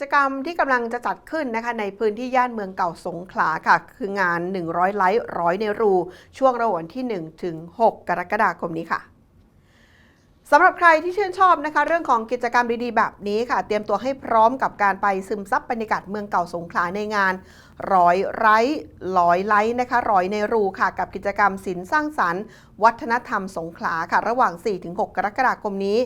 จกรรมที่กำลังจะจัดขึ้นนะคะในพื้นที่ย่านเมืองเก่าสงขลาค่ะ คืองาน 100 ไลท์ร้อยในรู ช่วงระหว่างที่ 1 ถึง 6 กรกฎาคมนี้ค่ะ สำหรับใครที่ชื่นชอบนะคะเรื่องของกิจกรรมดีๆ แบบนี้ค่ะ เตรียมตัวให้พร้อมกับการไปซึมซับบรรยากาศเมืองเก่าสงขลาในงานร้อยไร้ร้อยไลท์นะคะร้อยในรูค่ะ กับกิจกรรมศิลป์สร้างสรรค์ วัฒนธรรมสงขลาค่ะ ระหว่าง 4-6 กรกฎาคมนี้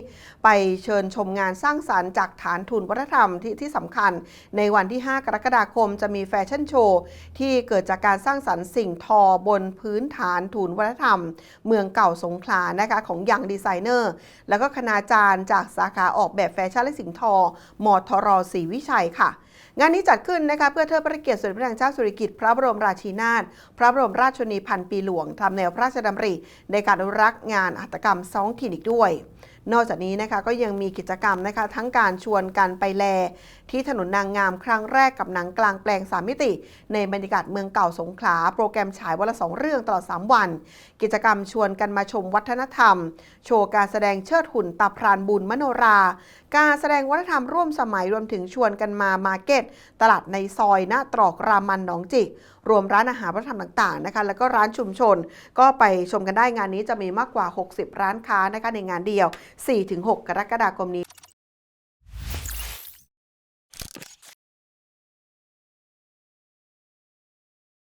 ไปเชิญชมงานสร้างสรรค์จากฐานทุนวัฒนธรรมที่ที่สำคัญ ในวันที่ 5 กรกฎาคมจะมีแฟชั่นโชว์ ที่เกิดจากการสร้างสรรค์สิ่งทอบนพื้นฐานทุนวัฒนธรรม เมืองเก่าสงขลานะคะของยังดีไซเนอร์แล้วก็คณาจารย์จากสาขาออกแบบแฟชั่นและสิ่งทอ มทรศรีวิชัยค่ะ งานนี้จัดขึ้นนะคะเพื่อเทิดพระเกียรติสมเด็จพระนางเจ้าสุริกิติ์พระบรมราชินาถพระบรมราชชนนีพันปีหลวงทำแนวพระราชดำริ ในการอนุรักษ์งานอัตกรรมสองถิ่นอีกด้วย นอกจากนี้นะคะก็ยังมีกิจกรรมนะคะทั้งการชวนกันไปแล ที่ถนนนางงามครั้งแรกกับหนังกลางแปลงสามมิติ ในบรรยากาศเมืองเก่าสงขลา โปรแกรมฉายวันละสองเรื่องตลอด 3 วัน กิจกรรมชวนกันมาชมวัฒนธรรม โชว์การแสดงเชิดหุ่นตาพรานบุญมโนรา การแสดงวัฒนธรรมร่วมสมัยรวมถึงชวนกันมามาร์เก็ต ตลาดในซอยหน้าตรอกรามันหนองจิก รวมร้านอาหารวัฒนธรรมต่างๆนะคะแล้วก็ร้านชุมชน ก็ไปชมกันได้งานนี้จะมีมากกว่า 60 ร้านค้านะคะในงานเดียว4-6 กรกฎาคมนี้